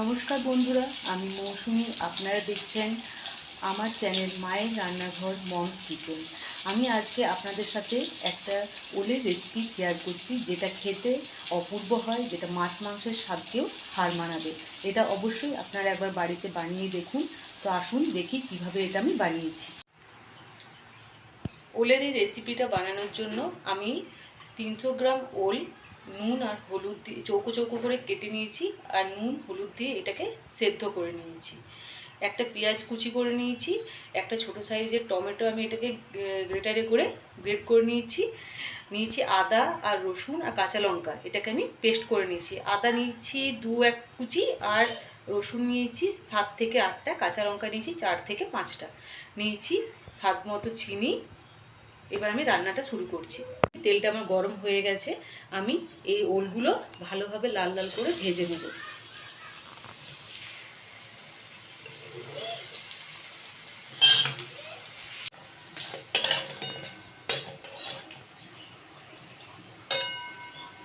নমস্কার বন্ধুরা, আমি মৌসুমি। আপনারা দেখছেন আমার চ্যানেল মায়ের রান্নাঘর মমস কিচেন। আমি আজকে আপনাদের সাথে একটা ওলের রেসিপি শেয়ার করছি, যেটা খেতে অপূর্ব হয়, যেটা মাছ মাংসের স্বাদকেও হার মানাবে। এটা অবশ্যই আপনারা একবার বাড়িতে বানিয়ে দেখুন। তো আসুন দেখি কীভাবে এটা আমি বানিয়েছি। ওলের এই রেসিপিটা বানানোর জন্য আমি তিনশো গ্রাম ওল নুন আর হলুদ দিয়ে, চৌকো চৌকো করে কেটে নিয়েছি আর নুন, হলুদ দিয়ে এটাকে সেদ্ধ করে নিয়েছি। একটা পেঁয়াজ কুচি করে নিয়েছি, একটা ছোট সাইজের টমেটো আমি এটাকে গ্রেটারে করে গ্রেট করে নিয়েছি। নিয়েছি আদা আর রসুন আর কাঁচা লঙ্কা, এটাকে আমি পেস্ট করে নিয়েছি। আদা নিয়েছি দু এক কুচি আর রসুন নিয়েছি সাত থেকে আটটা, কাঁচা লঙ্কা নিয়েছি চার থেকে পাঁচটা। নিয়েছি স্বাদ মতো চিনি এবার আমি রান্নাটা শুরু করছি। তেলটা আমার গরম হয়ে গেছে, আমি এই ওলগুলো ভালোভাবে লাল লাল করে ভেজে নেব।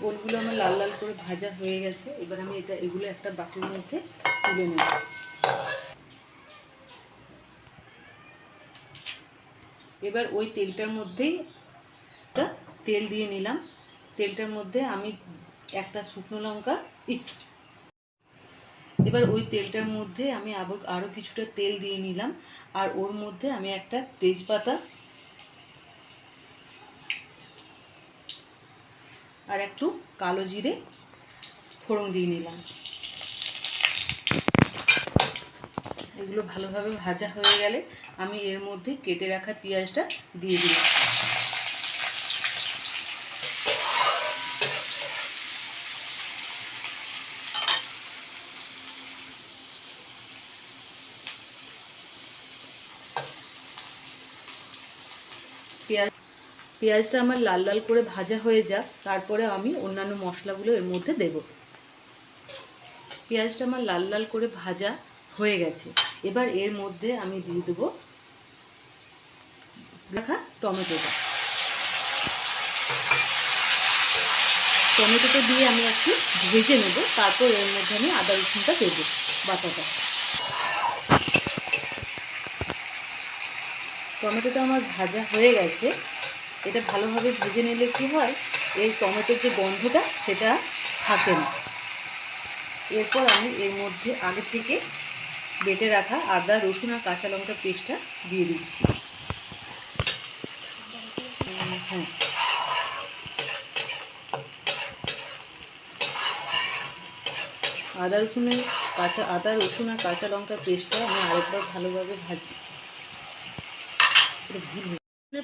ওলগুলো আমার লাল লাল করে ভাজা হয়ে গেছে, এবার আমি এটা, এগুলো একটা বাটির মধ্যে তুলে নেব। এবার ওই তেলটার মধ্যেই একটা তেল দিয়ে নিলাম। তেলটার মধ্যে আমি একটা শুকনো লঙ্কা এবার ওই তেলটার মধ্যে আমি আবার আরও কিছুটা তেল দিয়ে নিলাম। আর ওর মধ্যে আমি একটা তেজপাতা আর একটু কালো জিরে ফোড়ন দিয়ে নিলাম। এগুলো ভালোভাবে ভাজা হয়ে গেলে আমি এর মধ্যে কেটে রাখা পেঁয়াজটা দিয়ে পেঁয়াজ, পেঁয়াজটা আমার লাল লাল করে ভাজা হয়ে যাক, তারপরে আমি অন্যান্য মশলাগুলো এর মধ্যে দেব। পেঁয়াজটা আমার লাল লাল করে ভাজা হয়ে গেছে। এবার এর মধ্যে আমি দিয়ে দেবো রাখা টমেটোটা। টমেটোটা দিয়ে আমি একটু ভেজে নেব, তারপর এর মধ্যে আমি আদা, রসুনটা দেবো বাটাটা। টমেটোটা আমার ভাজা হয়ে গেছে। এটা ভালোভাবে ভেজে নিলে কি হয়, এই টমেটোর যে গন্ধটা, সেটা থাকে না। এরপর আমি এর মধ্যে আগে থেকে বেটে রাখা আদা, রসুন আর কাঁচা লঙ্কা পেস্টটা দিয়ে দিচ্ছি। হ্যাঁ। আদা, রসুনের কাঁচা, আদা, রসুন আর কাঁচা লঙ্কার পেস্টটা আমি আরেকবার ভালোভাবে ভাজি।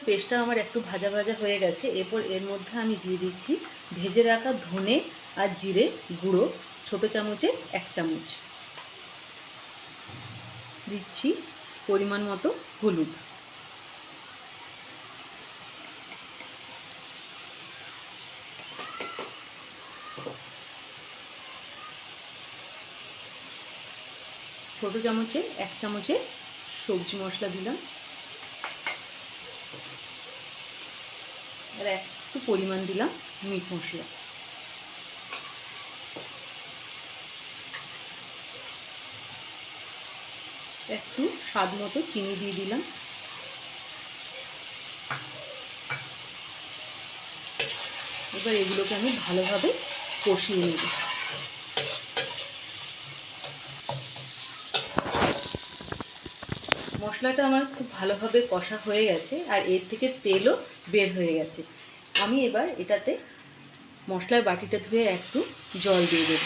পেস্টটা আমার একটু ভাজা ভাজা হয়ে গেছে। এরপর এর মধ্যে আমি দিয়ে দিচ্ছি ভেজে রাখা ধনে আর জিরে গুঁড়ো, ছোটো চামচে এক চামচ। দিচ্ছি পরিমাণ মতো হলুদ। ছোটো চামচে, এক চামচে সবজি মশলা দিলাম। আর একটু পরিমাণ দিলাম মিট মশলা। একটু স্বাদ মতো চিনি দিয়ে দিলাম। এবার এগুলোকে আমি ভালোভাবে কষিয়ে নেব। মশলাটা আমার খুব ভালোভাবে কষা হয়ে গেছে আর এর থেকে তেলও বের হয়ে গেছে। আমি এবার এটাতে মশলার বাটিটা ধুয়ে একটু জল দিয়ে দেব।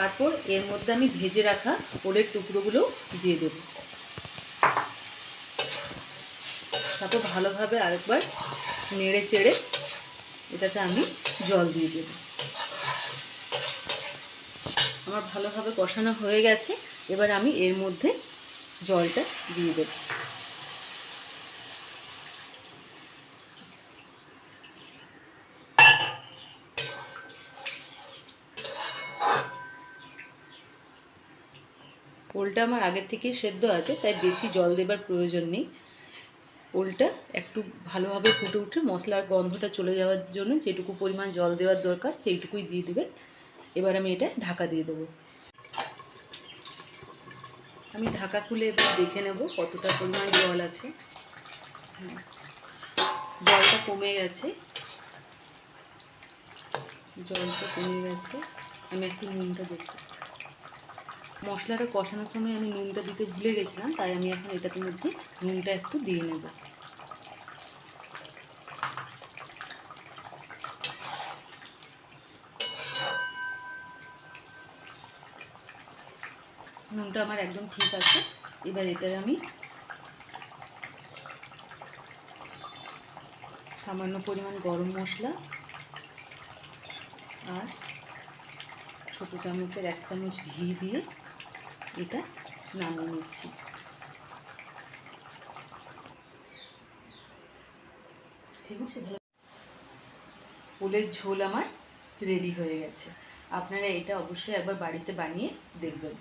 তারপর এর মধ্যে আমি ভেজে রাখা ওলের টুকরোগুলো দিয়ে দেব। তারপর ভালোভাবে আরেকবার নেড়ে চেড়ে এটাতে আমি জল দিয়ে দেব। আমার ভালোভাবে কষানো হয়ে গেছে, এবার আমি এর মধ্যে জলটা দিয়ে দেব। ওলটা আমার আগের থেকেই সেদ্ধ আছে, তাই বেশি জল দেবার প্রয়োজন নেই। ওলটা একটু ভালোভাবে ফুটে উঠে মশলার গন্ধটা চলে যাওয়ার জন্য যেটুকু পরিমাণ জল দেওয়ার দরকার সেইটুকুই দিয়ে দেবেন। এবার আমি এটা ঢাকা দিয়ে দেবো। আমি ঢাকা খুলে এবার দেখে নেব কতটা পরিমাণ জল আছে। জলটা কমে গেছে। জলটা কমে গেছে। আমি একটু নুনটা দেখব মশলাটা কষানোর সময় আমি নুনটা দিতে ভুলে গেছিলাম, তাই আমি এখন এটাতে মধ্যে নুনটা একটু দিয়ে নেব। নুনটা আমার একদম ঠিক আছে, এবার এটার আমি সামান্য পরিমাণ গরম মশলা আর ছোটো চামচের এক চামচ ঘি দিয়ে এটা নামিয়ে নিচ্ছি। ওলের ঝোল আমার রেডি হয়ে গেছে। আপনারা এটা অবশ্যই একবার বাড়িতে বানিয়ে দেখবেন।